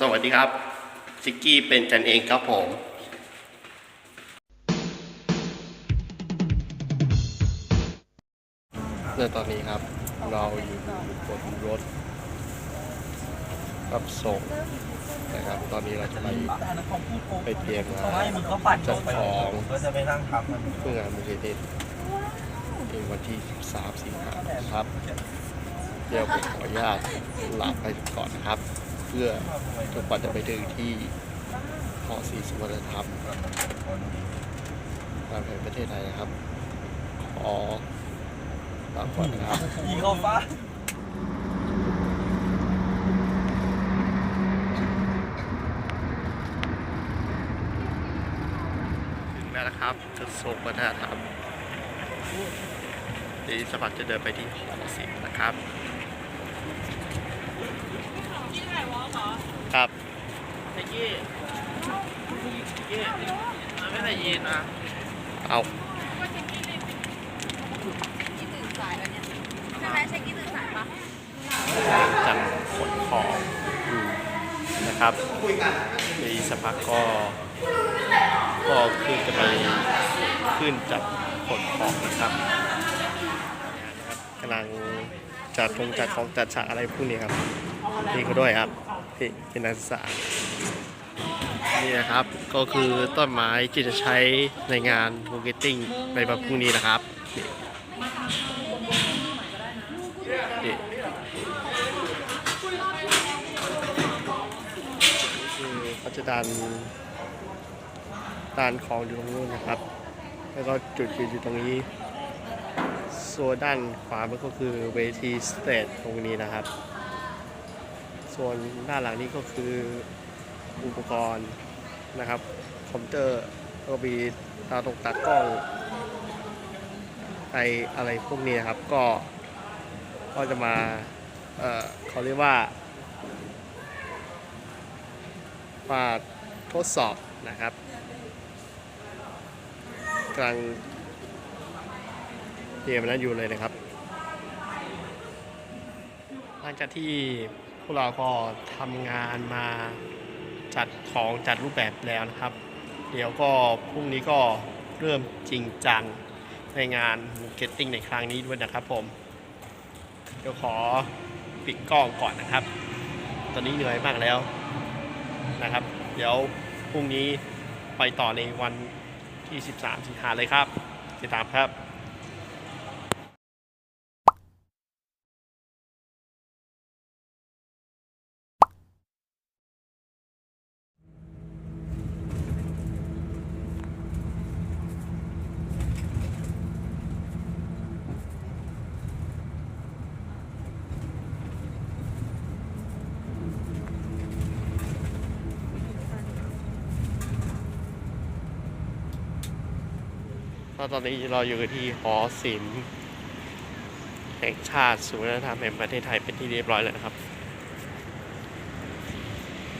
สวัสดีครับซิกกี้เป็นกันเองครับผมในตอนนี้ครับ เราอยู่บนรถรับส่งนะครับตอนนี้เราจะไปไปเตรียมงานจัดของเพื่องานมูลนิธิในวันที่ 13 สิงหาคมครับ เดี๋ยวผมขออนุญาตลาไปก่อนนะครับ พื่อทุกคนจะไปถึงที่หอศรีสุวรรณธรรมงานแห่งประเทศไทยนะครับ ขอลาก่อนนะครับยิงเข้าฟ้าถึงแล้วนะครับกระทรวงวัฒนธรรมดีสมัครจะเดินไปที่หอศิลป์นะครับครับ ไอ้ กี้กี้มันไม่ใส่ยีนนะเอากี่ตื่นสายแล้วเนี่ยใช่ไหมใช่กี่ตื่นสายปะจัดขนของอยู่นะครับดีสมัครก็ก็คือจะไปขึ้นจัดขนของนะครับกำลังจัดทงจัดของจัดฉากอะไรพวกนี้ครับพี่เขาด้วยครับ พี่เป็นนักศึกษา นี่นะครับก็คือต้นไม้ที่จะใช้ในงานโ o เกตติ้งในวันพรุ่งนี้นะครับนี่คือเขาจะดันดันของอยู่ตรงนู้นนะครับ แล้วก็จุดยืนอยู่ตรงนี้ ส่วนด้านขวามันก็คือเวทีสเตจตรงนี้นะครับ ส่วนด้านหลังนี้ก็คืออุปกรณ์นะครับ คอมพิวเตอร์แล้วก็มีตาตรงตากล้องไออะไรพวกนี้นะครับก็ก็จะมาเอ่อเขาเรียกว่ามาทดสอบนะครับกำลังเตรียมนั้นอยู่เลยนะครับ หลังจากที่ วกเราก็ทำงานมาจัดของจัดรูปแบบแล้วนะครับ เดี๋ยวก็พรุ่งนี้ก็เริ่มจริงจังในงานมูเก็ตติ้งในครั้งนี้ด้วยนะครับผม เดี๋ยวขอปิดกล้องก่อนนะครับ ตอนนี้เหนื่อยมากแล้วนะครับ เดี๋ยวพรุ่งนี้ไปต่อในวันที่ 13 สิงหาเลยครับ ติดตามครับ ก็ตอนนี้เราอยู่ที่หอศิลป์แห่งชาติศูนย์วัฒนธรรมแห่งประเทศไทยเป็นที่เรียบร้อยแล้วนะครับ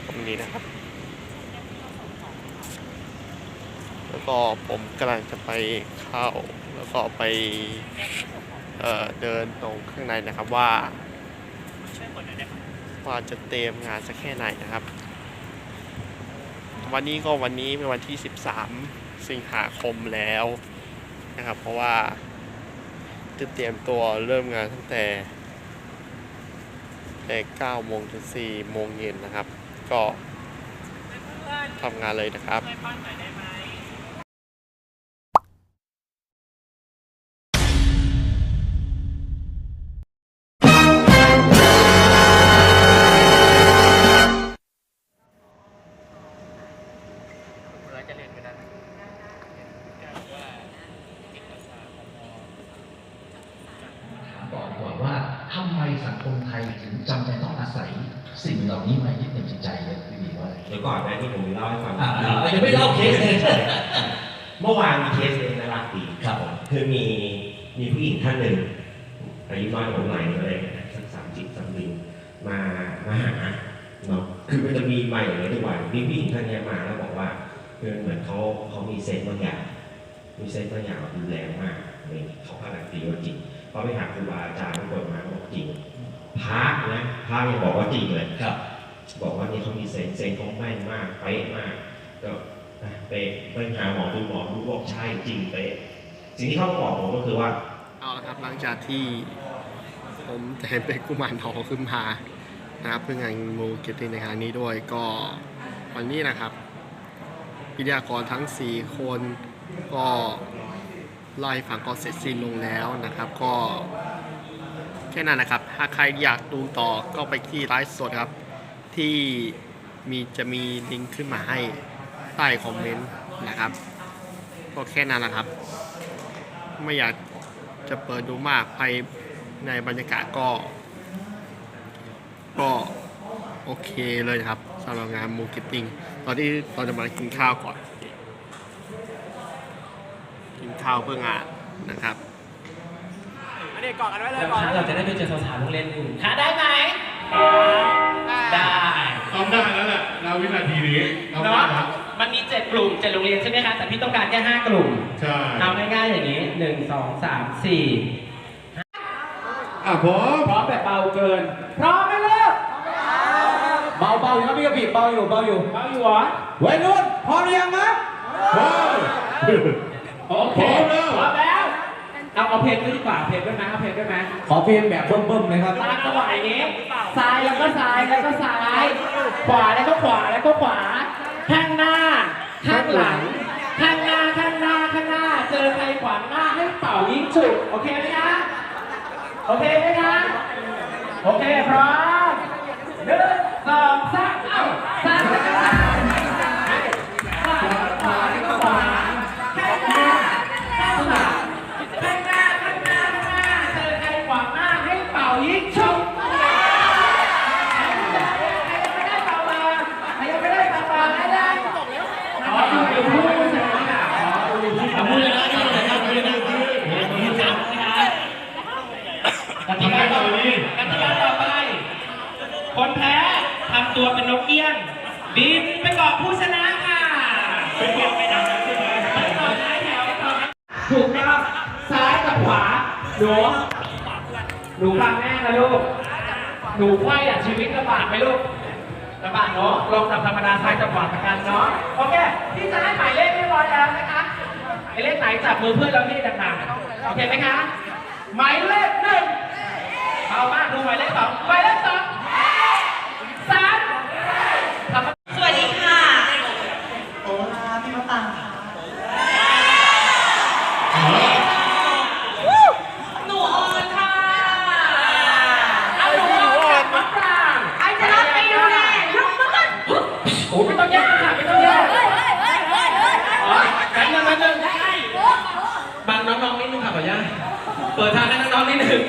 ตรงนี้นะครับ แล้วก็ผมกำลังจะไปเข้าแล้วก็ไปเเดินตรงข้างในนะครับว่าว่าจะเตรียมงานสักแค่ไหนนะครับ วันนี้ก็วันนี้เป็นวันที่ 13 สิงหาคมแล้ว นะครับ เพราะว่าจะเตรียมตัวเริ่มงานตั้งแต่แต่9โมงถึง4โมงเย็นนะครับ ก็ทำงานเลยนะครับ วันมีผู้หญิงท่านเนี้ยมาแล้วบอกว่าคือเหมือนเขาเขามีเซนต์บางอย่างมีเซนต์บางอย่างรุนแรงมากอะไรอย่างเลยเขาการันตีว่าจริงเขาไปหาครูบาอาจารย์ทุกคนมาเขาบอกจริงพระนะพระยังบอกว่าจริงเลยครับ บอกว่านี่เขามีเซนเซนเขาแม่นมากเป๊ะมาก ก็อะเป๊ะไปหาหมอดูหมอดูบอกใช่จริงเป๊ะสิ่งที่เขาบอกผมก็คือว่า เอาละครับหลังจากที่ผมแทนเป็นกุมารทองขึ้นมานะครับเพื่องานมูเกตติงในครั้งนี้ด้วยก็ วันนี้นะครับวิทยากรทั้ง 4 คนก็ไล่ฟังก็เสร็จสิ้นลงแล้วนะครับก็แค่นั้นนะครับ ถ้าใครอยากดูต่อก็ไปที่ไลฟ์สดครับ ที่มีจะมีลิงก์ขึ้นมาให้ใต้คอมเมนต์นะครับ ก็แค่นั้นแหละครับ ไม่อยากจะเปิดดูมากภายในบรรยากาศก็ ก็โอเคเลยครับ สำหรับงานมูเก็ตติ้งตอนที่เราจะมากินข้าวก่อน กินข้าวเพื่องานนะครับแล้วคะเราจะได้ไปเจอสาวๆโรงเรียนอื่นคะได้ไหมได้ต้องได้แล้วแหละณวินาทีนี้ต้องได้เนาะแล้วมันมีเจ็ดกลุ่มเจ็ดโรงเรียนใช่ไหมคะแต่พี่ต้องการแค่ห้ากลุ่มใช่เอาง่ายๆอย่างนี้หนึ่งสองสามสี่อะพร้อมพร้อมแบบเบาเกิน พร้อมไหมลูก เบาเบาๆอยู่ครับพี่กระบี่เบาอยู่เบาอยู่เบาอยู่เหรอวัยรุ่นพร้อมหรือยังครับพร้อมโอเคพร้อมแล้วพร้อมแล้ว เอาเอาเพลงด้วยดีกว่าเพลงด้วยไหมเอาเพลงด้วยไหมขอเพลงแบบเบิ่มๆเลยครับตามจังหวะอย่างนี้ซ้ายแล้วก็ซ้ายแล้วก็ซ้าย ขวาแล้วก็ขวาแล้วก็ขวา ข้างหน้า ข้างหลัง ข้างหน้าข้างหน้าข้างหน้า เจอใครขวางหน้าให้เป่ายิงฉุกโอเคไหมคะโอเคไหมคะโอเคพร้อม หนึ่งสองสามเอ้าซ้ายแล้วก็ซ้ายซ้ายแล้วก็ขวาแล้วก็ขวาข้างหน้าข้างหลังข้างหน้าข้างหน้าข้างหน้าเจอใครขวางหน้าให้เป่ายิงฉุก ใครยังไม่ได้เป่ามาใครยังไม่ได้เป่ามาให้ได้ขอดูเป็นผู้ชนะค่ะขอดูเป็นผู้ชนะมือนะที่ไหนครับมือนะมือจับนะครับกติกาต่อไปกติกาต่อไป คนแพ้ทำตัวเป็นนกเอี้ยง บินไปเกาะผู้ชนะค่ะไปเกาะไปดังนั้นใช่ไหมไปเกาะท้ายแถวไปเกาะถูกต้องซ้ายกับขวาหนูหนูฟังแม่นะลูกหนูไขว้อะชีวิตลำบากไหมลูกลำบากเนาะลองจับธรรมดาซ้ายจับขวาเหมือนกันเนาะโอเคพี่จะให้หมายเลขเรียบร้อยแล้วนะคะหมายเลขไหนจับมือเพื่อนเราที่ต่างๆโอเคไหมคะหมายเลขหนึ่งเอามากดูหมายเลขสองหมายเลขสองสามทำ สวัสดีค่ะ หนูออนค่ะ เอาหนูออกมะปราง ไอจะรับไปดูแลยกมือขึ้น โอ้ไม่ต้องแยกค่ะไม่ต้องแยก เฮ้ยเฮ้ยเฮ้ยเฮ้ยเฮ้ย อ๋อแป๊บนึงแป๊บนึงบางน้องๆนิดนึงค่ะขออนุญาต เปิดทางให้น้องๆนิดนึง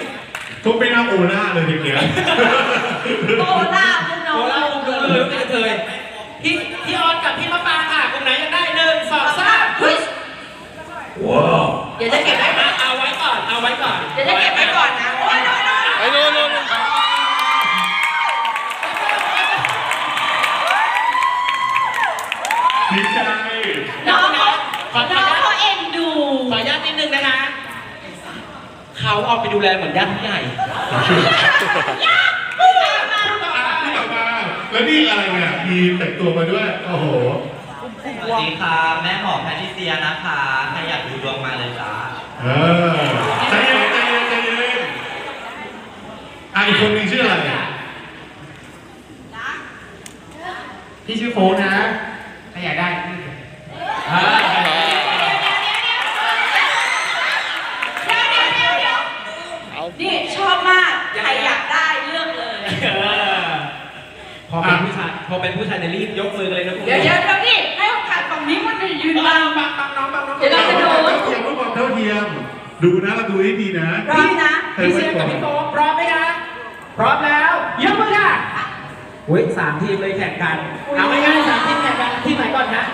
ทุกไม่น่าโอหน้าเลยทีเดียวโตล่าพวกน้อโอ้งเราดูเลยไม่เคยพี่พี่ออนกับพี่มะปรางค่ะกลุ่มไหนยังได้หนึ่งสองสามเฮ้ยว้าวเดี๋ยวจะเก็บไว้ก่อนเอาไว้ก่อนเอาไว้ก่อนเดี๋ยวจะเก็บไว้ก่อนนะ เขาเอาไปดูแลเหมือนญาติผู้ใหญ่ที่ออกมาแล้วนี่อะไรเนี่ยมีแต่งตัวมาด้วย โอ้โห สวัสดีค่ะแม่หมอแพทริเซียนะคะใครอยากดูดวงมาเลยจ้าเออใจเย็นใจเย็นใจเย็นอะอีกคนหนึงชื่ออะไรพี่ชื่อโฟนะใครอยากได้ อ่า นี่ชอบมาก ใครอยากได้เลือกเลย เออ พอเป็นผู้ชายพอเป็นผู้ชายเนี่ยรีบยกมือกันเลยนะพวกเดี๋ยวเดี๋ยวเดี๋ยวนี่ให้โอกาสฝั่งนี้มันจะยืนบาบ้างงบางบางน้องบางน้องเดี๋ยวเราจะดูเท่าเทียมเพื่อความเท่าเทียม ดูนะเราดูให้ดีนะพี่นะพี่เซียกับพี่โฟพร้อมไหมคะพร้อมแล้วยกมือค่ะอุ้ยสามทีมเลยแข่งกันเอาง่ายๆสามทีมแข่งกันทีมไหนก่อนนะ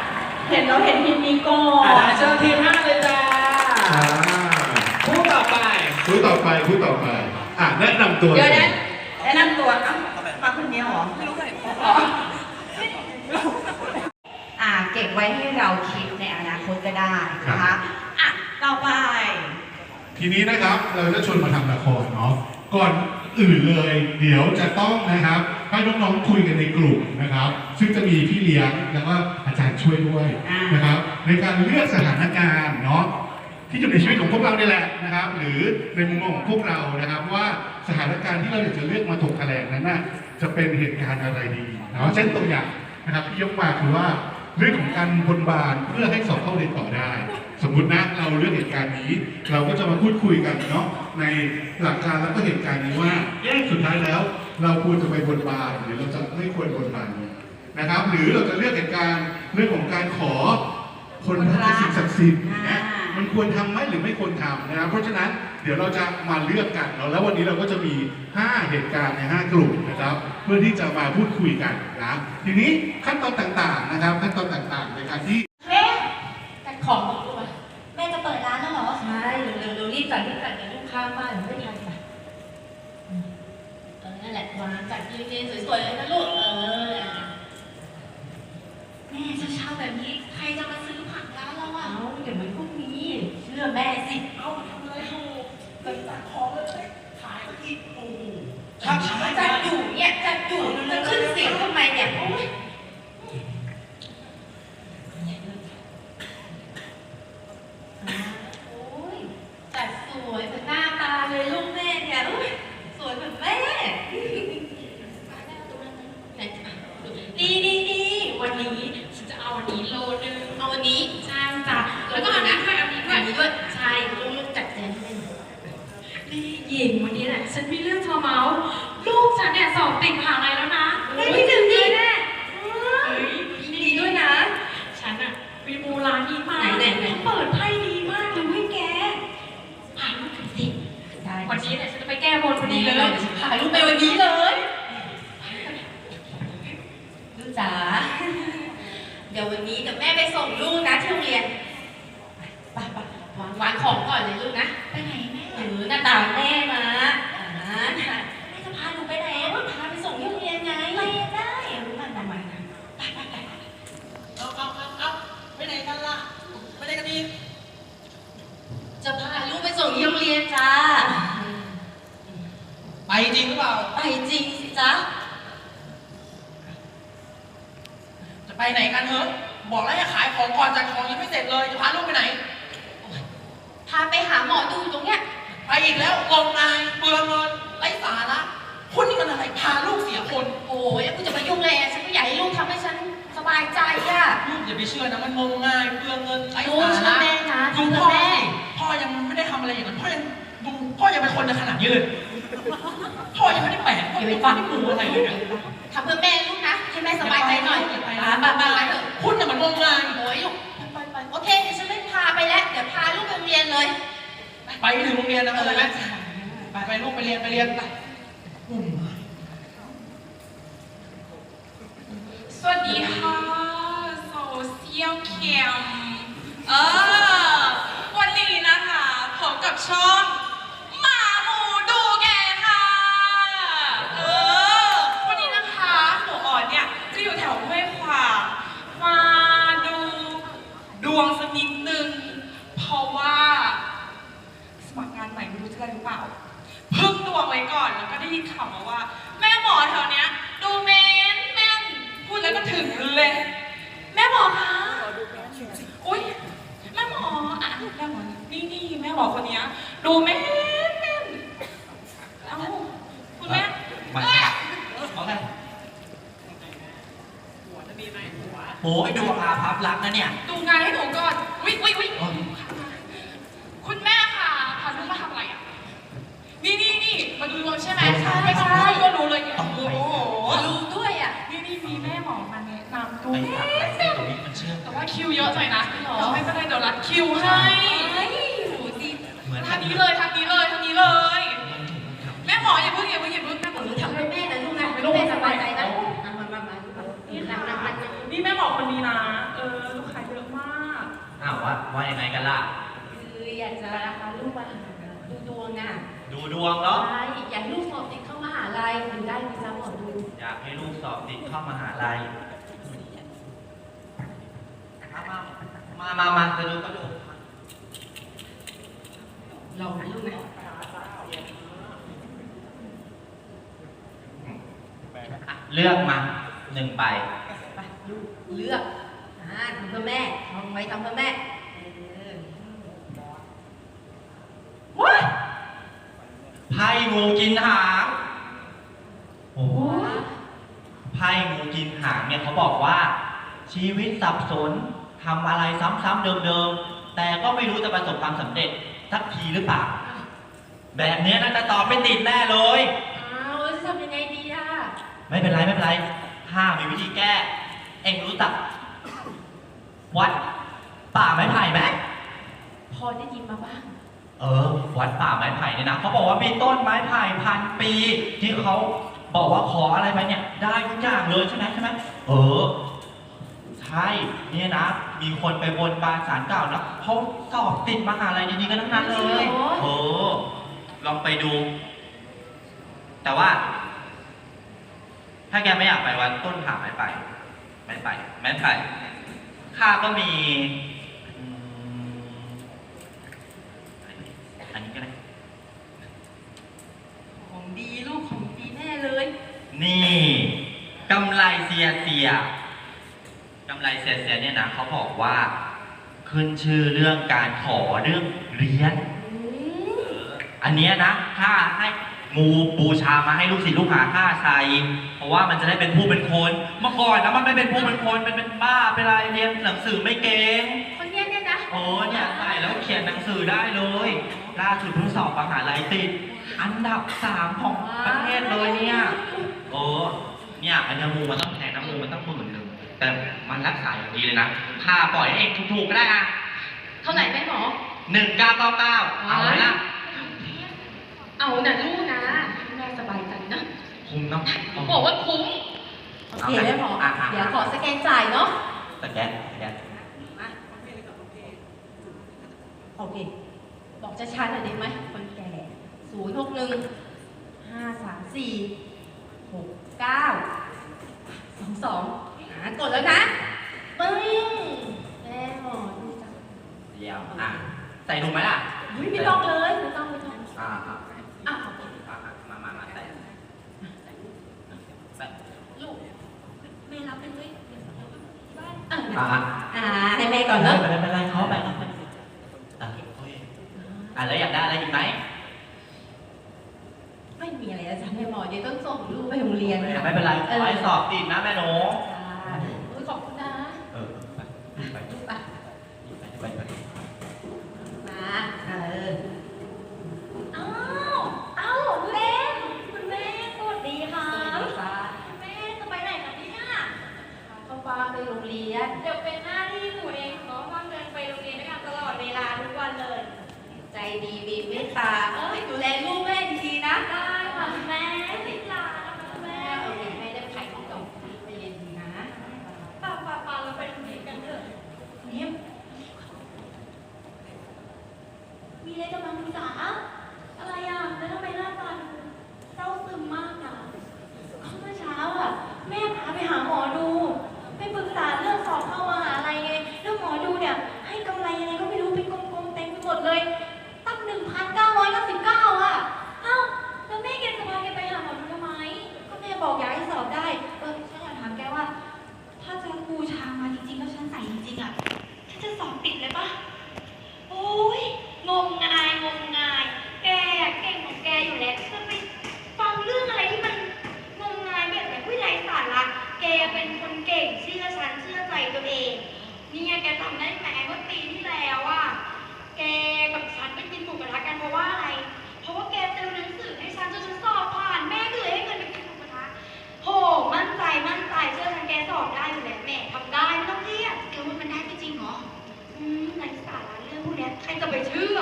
เห็นเราเห็นทีมนี้ก่ออะนได้เชิญทีมห้าเลยจ้าอ่าคู่ต่อไปคู่ต่อไปคู่ต่อไปอะแนะนำตัวเดี๋ยวนะแนะนำตัวเอ้ามาค นเดียวเหรอ ไม่รู้ใครอ๋ออ่าเก็บไว้ให้เราคิดในอนาคตก็ได้นะคะอะต่อไป ทีนี้นะครับเราจะชวนมาทำละครเนาะก่อนอื่นเลย เดี๋ยวจะต้องนะครับไปให้น้องๆคุยกันในกลุ่มนะครับ ซึ่งจะมีพี่เลี้ยงแล้วก็อาจารย์ช่วยด้วยอ่านนะครับ ในการเลือกสถานการณ์เนาะที่อยู่ในชีวิตของพวกเรานี่แหละนะครับ หรือในมุมมองของพวกเรานะครับ ว่าสถานการณ์ที่เราอยากจะเลือกมาถกแถลงนั้นน่ะ จะเป็นเหตุการณ์อะไรดีเนาะเช่นตัวอย่างนะครับที่ยกมาคือว่าเรื่องของการบนบานเพื่อให้สอบเข้าเรียนต่อได้ สมมุตินะเราเลือกเหตุการณ์นี้ เราก็จะมาพูดคุยกันเนาะในหลักการแล้วก็เหตุการณ์นี้ว่าเอ๊ะสุดท้ายแล้ว เราควรจะไปบนบานหรือเราจะไม่ควรบนบานนะครับ หรือเราจะเลือกเหตุการณ์เรื่องของการขอคนพระสิ่งศักดิ์สิทธิ์เงี้ย มันควรทำไหมหรือไม่ควรทำนะครับ เพราะฉะนั้นเดี๋ยวเราจะมาเลือกกันเนาะแล้ววันนี้เราก็จะมี 5 เหตุการณ์ใน 5 กลุ่มนะครับ เพื่อที่จะมาพูดคุยกันนะทีนี้ขั้นตอนต่างๆนะครับ ขั้นตอนต่างๆในการที่แม่จัดของลูกมาแม่จะเปิดร้านแล้วเหรอ ใช่เร็วๆเร็วรีบจัดรีบจัดเดี๋ยวลูกค้ามาเดี๋ยวไม่ทันค่ะอืมเออนั่นแหละวางจัดยืนๆสวยๆเลยนะลูก เออ แม่เช้าๆแบบนี้ใครจะมาซื้อผักร้านเราอะ เอาเดี๋ยวมันพรุ่งนี้ เชื่อแม่สิ เอาทำเลยถูกไปจัดของเลยขายอีกโอ้โหครับจัดอยู่เนี่ยจัดอยู่จะขึ้นเสียงทำไมเนี่ยโอ้ย โอ้ยจัดสวยเหมือนหน้าตาเลยลูกแม่เนี่ยอุ๊ยสวยเหมือนแม่ ดีดีดีวันนี้ฉันจะเอาวันนี้โลนึงเอาวันนี้ใช่จ้ะแล้วก็อันนี้ด้วยอันนี้ด้วยอันนี้ด้วยใช่ลูกจัดแจงให้แม่ นี่หญิงวันนี้แหละฉันมีเรื่องจะมาเมาส์ลูกฉันเนี่ยสอบติดมหาลัยแล้วนะ ได้ที่หนึ่งดีแน่ เฮ้ย ยินดีด้วยนะ ฉันอะไปมูร้านนี้มา ไหนๆๆ เขาเปิดไพ่ดีมากเลยเว้ยแกพาลูกไปสิ ได้ วันนี้เนี่ยฉันจะไปแก้บนพอดี ดี เล เลย ย ถ่ายรูปไปวันนี้เลยลูกจ๋า เดี๋ยววันนี้เดี๋ยวแม่ไปส่งลูกนะที่โรงเรียนไปไปวางวางของก่อน เลยลูกนะ ไปไหนแม่หรือหน้าตาแม่มาอ่า แม่จะพาหนูไปไหนวะพาไปส่งที่โรงเรียนไงไปได้รู้มันทำไมนะไปไปไป เอาเอาเอาเอาไปไหนกันล่ะไปไหนกันดี จะพาลูกไปส่งที่โรงเรียนจ้า ไปจริงหรือเปล่า ไปจริงสิจ๊ะ จะไปไหนกันเถอะบอกแล้วให้ขายของก่อนจัดของยังไม่เสร็จเลย จะพาลูกไปไหน พาไปหาหมอดูตรงเนี้ย ไปอีกแล้วงมงายเปลืองเงินไร้สาระคุณนี่มันอะไรพาลูกเสียคน โอ้ยแล้วกูจะมายุ่งอะไรอะ ฉันก็อยากให้ลูกทำให้ฉันสบายใจอะ ลูกอย่าไปเชื่อนะมันงมงายเปลืองเงินไร้ลูกสาเชื่อระแม่นะดูเชื่อพ่อแม่ สิพ่อยังไม่ได้ทำอะไรอย่างนั้นพ่อยังดูพ่อยังเป็นคนในขนาดนี้เลยพ่อยังไม่ได้แปลกพ่ออย่ายังไปไม่ฟังได้ดูอะไรเลยเนี่ยทำเพื่อแม่ลูกนะ ให้แม่สบายใจหน่อยอย่าไปป้าป้าป้าไปเถอะคุณน่ะมันงมงายโอ้ยลูกไปไปโอเคเดี๋ยวฉันไม่พาไปแล้ว เดี๋ยวพาลูกไปโรงเรียนเลย ไปถึงโรงเรียนนะเลยไหมไปไปลูกไปเรียนไปเรียนไปวุ่นวาย ส วัสดีค่ะโซเชียลแคมเออวันนี้นะคะพบกับช่องหมาหมูดูแกค่ะ เออ วันนี้นะคะหนูอ่อนเนี่ยจะอยู่แถวห้วยขวางมาดูดวงสักนิดนึง เพราะว่า สมัครงานใหม่ไม่รู้จะได้หรือเปล่า พึ่งดวงไว้ก่อนแล้วก็ได้ยินข่าวมาว่า แม่หมอแถวเนี้ย ถึงเลย แม่หมอคะอุ้ยแม่หมออะแม่หมอนี่นี่แม่หมอคนเนี้ยดูแม่นแม่นเอ้าคุณแม่มาเอ้ยเอาไงโอ้ยดวงอาภัพรักนะเนี่ย ดูงานให้หนู ไปแม่ตัดอะไรเส้นตรงนี้มันเชื่อมแต่ว่าคิวเยอะหน่อยนะหรอเดี๋ยวไม่เป็นไรเดี๋ยวรัดคิวให้เฮ้ยห มามามาจะดูก็ดูลองนะลูกนะอะเลือกมาหนึ่งใบไปลูกเลือกอ่าทำเพื่อแม่ทำไว้ทำเพื่อแม่เออว้ายไพ่งูกินหางโอ้โหไพ่งูกินหางเนี่ยเขาบอกว่าชีวิตสับสน ทำอะไรซ้ำๆเดิมๆ แต่ก็ไม่รู้จะประสบความสำเร็จสักทีหรือเปล่า แบบเนี้ยน่าจะตอบไม่ติดแน่เลยอ้าวแล้วจะทำยังไงดีอะ ไม่เป็นไรไม่เป็นไรข้ามีวิธีแก้ เองรู้จักวัดป่าไม้ไผ่ไหมพอได้ยินมาบ้าง เออ วัดป่าไม้ไผ่เนี่ยนะเขาบอกว่ามีต้นไม้ไผ่พันปี ที่เขาบอกว่าขออะไรไปเนี่ย ได้ทุกอย่างเลยใช่ไหมใช่ไหมเออ ใช่เนี่ยนะ มีคนไปบนบานสารเก่านะเขาสอบติดมหาลัยดีๆกันทั้งนั้นเลยจริงเหรอเออลองไปดู แต่ว่า ถ้าแกไม่อยากไปวันต้นผ่าไม้ไผ่ไม่ไป ไม่ไปข้าก็มีอืมอันนี้ก็ได้ ของดีลูกของดีแน่เลย นี่กำไรเสียเสีย กำไรเสียเสียเนี่ยนะเขาบอกว่าขึ้นชื่อเรื่องการขอเรื่องเรียนอืมอันเนี้ยนะถ้าให้งูบูชามาให้ลูกศิษย์ลูกหาข้าใส่เพราะว่ามันจะได้เป็นผู้เป็นคน เมื่อก่อนนะมันไม่เป็นผู้เป็นคนเป็นเป็นบ้าเป็นอะไรเรียนหนังสือไม่เก่งคนเนี้ยเนี่ยนะโอ้เนี่ยใส่แล้วเขียนหนังสือได้เลยล่าสุดเพิ่งสอบมหาลัยติด อันดับสามของประเทศเลยเนี่ยโอ้เนี่ยอันนี้มูมันต้องแแต่มันรักษาอย่างดีเลยนะค่าปล่อยให้เองถูกๆก็ได้อะเท่าไหร่แม่หมอ หนึ่งเก้าเก้าเก้าเอาไหมล่ะเอาน่ะลูกนะแม่สบายใจนะคุ้มเนาะบอกว่าคุ้มโอเคแม่หมอเดี๋ยวขอสแกนจ่ายเนาะสแกนสแกนมาโอเคบอกช้าๆหน่อยได้ไหมคนแก่ศูนย์หกหนึ่งห้าสามสี่หกเก้าสองสองอ่ากดแล้วนะ ปึ้งแม่หมอดูจังเดี๋ยวอะใส่ถุงไหมล่ะอุ๊ยไม่ต้องเลยไม่ต้องไม่ต้องอ่าอ่าอะโอเคอ่ามามามาใส่ใส่ลูกแม่รับไปด้วยบ้านอะอ่าอ่าอ่าให้แม่ก่อนเนาะไม่เป็นไรไม่เป็นไรเขาไปเขาไปอะโอเคอะแล้วอยากได้อะไรอีกไหมไม่มีอะไรแล้วจ้ะแม่หมอเดี๋ยวต้องส่งลูกไปโรงเรียนค่ะ ไม่เป็นไรขอให้สอบติดนะแม่หนู จ้าอุ๊ยขอบคุณนะ เออไปไป ลูกไป ไปไปไป มาเอออ้าวอ้าวเล่นคุณแม่สวัสดีค่ะคุณแม่จะไปไหนคะเนี่ยเขาฟ้าไปโรงเรียน เดี๋ยวเป็นหน้าที่หนูเองเนาะว่างเดินไปโรงเรียนด้วยกันตลอดเวลาทุกวันเลย ใจดีมีเมตตาเอ้ยดูแลลูกแม่ดีๆนะ ได้ค่ะคุณแม่ติดลานะคะคุณ แม่ แม่ โอเคแม่ได้ขายของเก่าไปเรียนดีนะ ป่าป่าป่าเราไปโรงเรียนกันเถอะ เนี่ย มีอะไรจะมาปรึกษา อะไรอะแล้วทำไมหน้าตาดูเศร้าซึมมากอะ เมื่อเช้าอะแม่พาไปหาหมอดู ไปปรึกษาเรื่องสอบเข้ามหาลัยไงแล้วหมอดูเนี่ย ให้กำไรยังไงก็ไม่รู้เป็นกลมๆเต็มไปหมดเลย ตั้งหนึ่งพันเก้าร้อยเก้าสิบเก้าอะ เอ้าแล้วแม่แกจะพาแกไปหาหมอดูทำไม ก็แม่บอกอยากให้สอบได้ เออฉันอยากถามแกว่า ถ้าฉันบูชามาจริงๆแล้วฉันใส่จริงๆอะ ฉันจะสอบติดเลยปะ โอ้ยงมงายงมงาย แกเก่งของแกอยู่แล้วจะไปฟังเรื่องอะไรที่มันงมงายแบบไหนผู้ใหญ่สาระแกเป็นคนเก่งเชื่อฉันเชื่อใจตัวเองเนี่ยแกจำได้ไหมว่าปีที่แล้วอะแกกับฉันไปกินหมูกระทะกันเพราะว่าอะไร เพราะว่าแกเติมหนังสือให้ฉันจนฉันสอบผ่านแม่ก็เลยให้เงินไปกินหมูกระทะโหมั่นใจมั่นใจเชื่อฉันแกสอบได้อยู่แล้วแม่ทำได้ไม่ต้องเครียดแกว่ามันได้จริงๆเหรอ อืมในสาระเรื่องพวกเนี้ยใครจะไปเชื่อ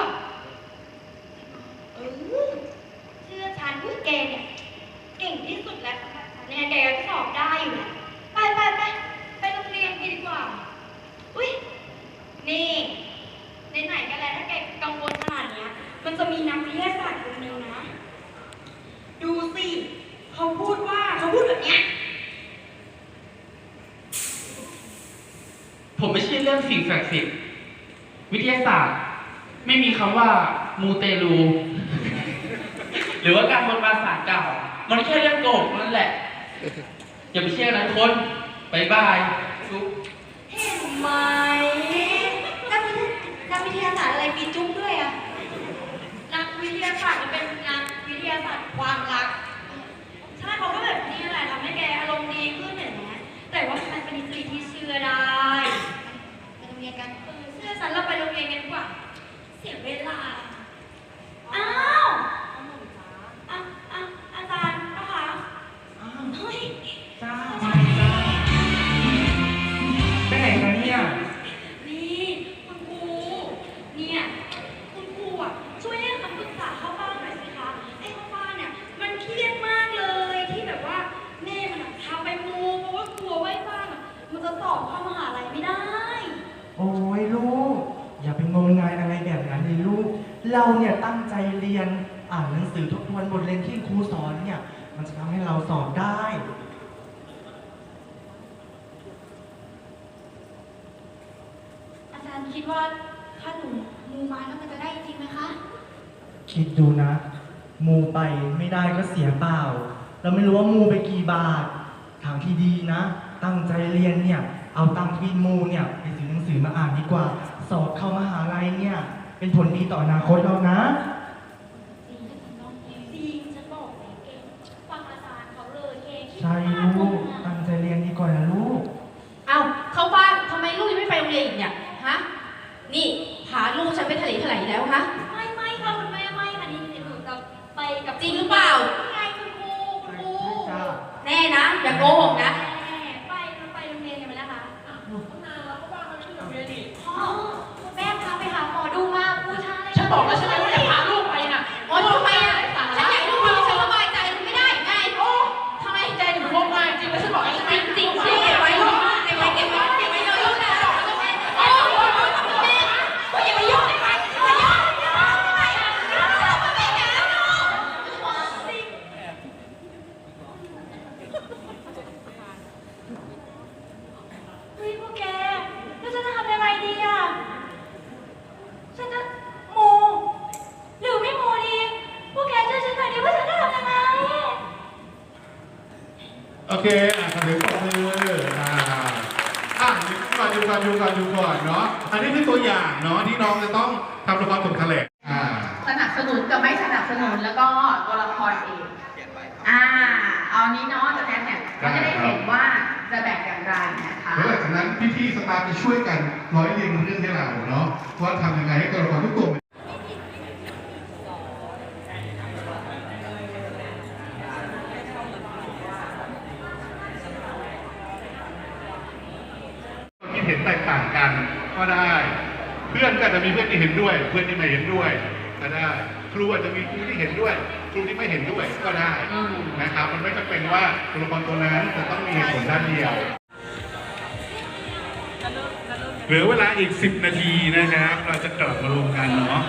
เออ เชื่อฉันพูดแกเนี่ย เก่งที่สุดแล้วสำหรับฉันเนี่ยแกก็สอบได้อยู่แล้วไปไปไปไปโรงเรียนกันดีกว่า อุ้ยนี่ไหนๆกันแล้วถ้าแกกังวลขนาดเนี้ย มันจะมีนักวิทยาศาสตร์คนหนึ่งนะ ดูสิเขาพูดว่าเขาพูดแบบเนี้ย ผมไม่ใช่เรื่องสิ่งศักดิ์สิทธิ์ วิทยาศาสตร์ ไม่มีคำว่า มูเตลู หรือว่าการบนบานสารเก่า มันแค่เรื่ องโกหกนั่นแหละ อย่าไปเชื่อนะคนบายบายจุ๊บเห็นไหมนักวิทยานักวิทยาศาสตร์อะไรมีจุ๊บด้วยอะนักวิทยาศาสตร์มันเป็นนักวิทยาศาสตร์ความรัก ใช่เขาก็แบบนี้แหละทำให้แกอารมณ์ดีขึ้นเห็นไหมแต่ว่ามันเป็นนิสัยที่เชื่อได้ไปโรงเรียนกันเออเชื่อฉันเราไปโรงเรียนกันดีกว่า เสียเวลา อ้าวอะอะอาจารย์ เฮ้ยจ้าไปไหนกันเนี่ยนี่คุณครูเนี่ยคุณครูอะช่วยให้คำปรึกษาเข้าบ้านหน่อยสิคะไอ้เข้าบ้านเนี่ยมันเครียดมากเลยที่แบบว่าแม่มันอะพาไปมูเพราะว่ากลัวว่าไอ้บ้านอะมันจะสอบเข้ามหาลัยไม่ได้โอ้ยลูก อย่าไปงมงายอะไรแบบนั้นเลยลูก เราเนี่ยตั้งใจเรียนอ่านหนังสือทบทวนบทเรียนที่ครูสอนเนี่ย มันจะทำให้เราสอบได้ อาจารย์คิดว่าถ้าหนูมูมาแล้วมันจะได้จริงไหมคะ คิดดูนะ มูไปไม่ได้ก็เสียเปล่า เราไม่รู้ว่ามูไปกี่บาท ทางที่ดีนะ ตั้งใจเรียนเนี่ย เอาตังค์ที่มูเนี่ยไปซื้อหนังสือมาอ่านดีกว่า สอบเข้ามหาลัยเนี่ย เป็นผลดีต่ออนาคตเรานะ จริงน้องจริงฉันบอกเลยเก่งฟังอาจารย์เขาเลยเก่ง ใช่ลูกตั้งใจเรียนดีกว่านะลูก เอาเข้าบ้านทำไมลูกยังไม่ไปโรงเรียนอีกเนี่ย ฮะ นี่พาลูกฉันไปทะเลทลายแล้วคะไม่ไม่ค่ะคุณแม่ไม่ค่ะนี่หนูจะไปกับจริงหรือเปล่าไงคุณครูคุณครูจ้าแน่นะ อย่าโกหกนะ เคอะขอถึงปรบมืออ่าอะอยู่ก่อนอยู่ก่อนอยู่ก่อนอยู่ก่อนเนาะ อันนี้คือตัวอย่างเนาะที่น้องจะต้องทำละครตกทะเลอ่า สนับสนุนกับไม่สนับสนุนแล้วก็ตัวละครเอง อ่า เอานี้เนาะจะแทนเนี่ยก็จะได้เห็นว่าจะแบ่งอย่างไรนะคะ แล้วหลังจากนั้นพี่ๆสตาฟจะช่วยกันร้อยเรียงเรื่องให้เราเนาะว่าทำยังไงให้ตัวละครทุกตัวคิดเห็นแตกต่างกันก็ได้ เพื่อนก็อา จจะมีเพื่อนที่เห็นด้วย เพื่อนที่ไม่เห็นด้วยก็ได้ ครูอาจจะมีครูที่เห็นด้วย ครูที่ไม่เห็นด้วยก็ได้นะครับ มันไม่จำเป็นว่าตัวละครตัวนั้นจะต้องมีเหตุผลด้านเดียว เหลือเวลาอีก 10 นาทีนะครับ เราจะกลับมารวมกันเนาะ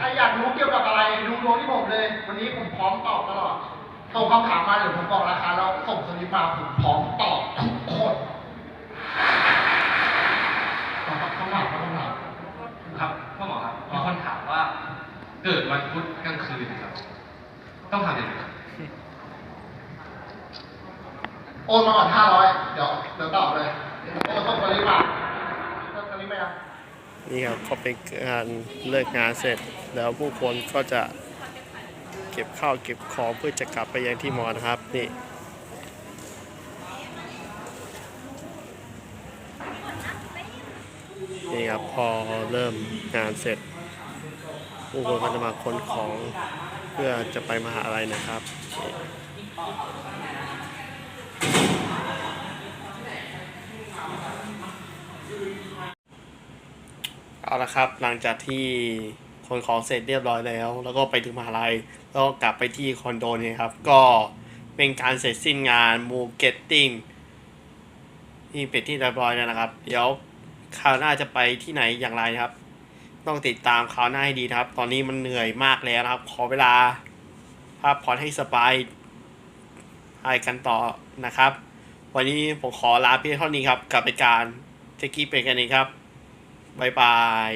ใครอยากรู้เกี่ยวกับอะไรดูดวงที่ผมเลย วันนี้ผมพร้อมตอบตลอด ส่งคำถามมาเดี๋ยวผมบอกราคาแล้ว ส่งสลิปมาผมพร้อมตอบทุกคนตอบคำถามคำถามครับพ่อหมอครับมีคนถามว่า เกิดวันพุธกลางคืนครับ ต้องทำยังไงครับโอนมาก่อนห้าร้อยเดี๋ยวเดี๋ยวตอบเลยโอนส่งสลิปมาส่งสลิปไหมครับนี่ครับก็เป็นการเลิกงานเสร็จ แล้วผู้คนก็จะเก็บข้าวเก็บของเพื่อจะกลับไปยังที่มอนะครับนี่ นี่ครับพอเริ่มงานเสร็จผู้คนก็จะมาค้นของเพื่อจะไปมหาลัยนะครับเอาละครับหลังจากที่ขนของเสร็จเรียบร้อยแล้ว แล้วก็ไปถึงมหาลัยแล้วก็กลับไปที่คอนโดเนี่ยครับ ก็เป็นการเสร็จสิ้นงานมูเก็ตติ้งนี่เป็นที่เรียบร้อยแล้วนะครับ เดี๋ยว คราวหน้าจะไปที่ไหนอย่างไรครับ ต้องติดตามคราวหน้าให้ดีครับ ตอนนี้มันเหนื่อยมากแล้วครับ ขอเวลาพักผ่อนให้สบายไปกันต่อนะครับ วันนี้ผมขอลาเพียงเท่านี้ครับ กับรายการเทคกี้เป็นกันเองครับบ๊ายบาย